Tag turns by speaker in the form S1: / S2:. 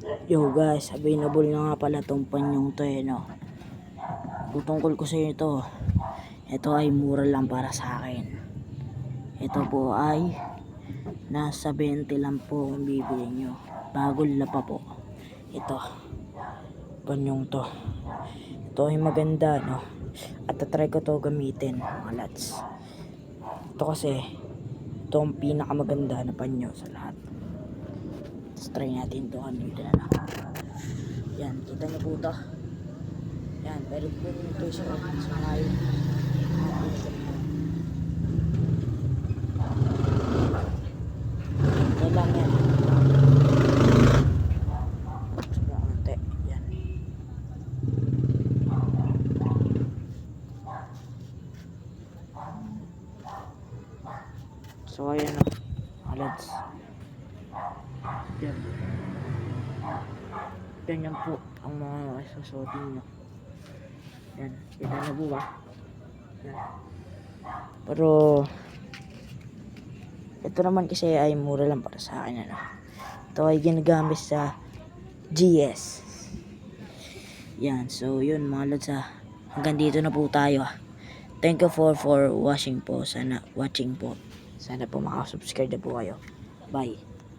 S1: Yo guys, available na nga pala tong panyong to eh, no. Tutungkol ko sa inyo ito. Ito ay mura lang para sa akin. Ito po ay nasa 20 lang po kung bibili nyo. Bagol na pa po. Ito. Panyong to. Ito ay maganda, no. At try ko to gamitin, mga lads. Ito kasi, ito ang pinakamaganda na panyo sa lahat. Tapos try natin ito kanina na. Yan, kita niyo po ito. Yan, pero po ito sa sa ngayon. Yan lang yan. So, ayan na. Mga lads. Yan. Ganyan po ang mga susuotin nyo. Yan. Kita na po ba? Yan. Pero, ito naman kasi ay mura lang para sa akin. Ano. Ito ay ginagamit sa GS. Yan. So, yun mga lods ah. Hanggang dito na po tayo ah. Thank you for for watching po. Sana watching po. Sana po makasubscribe na po kayo. Bye.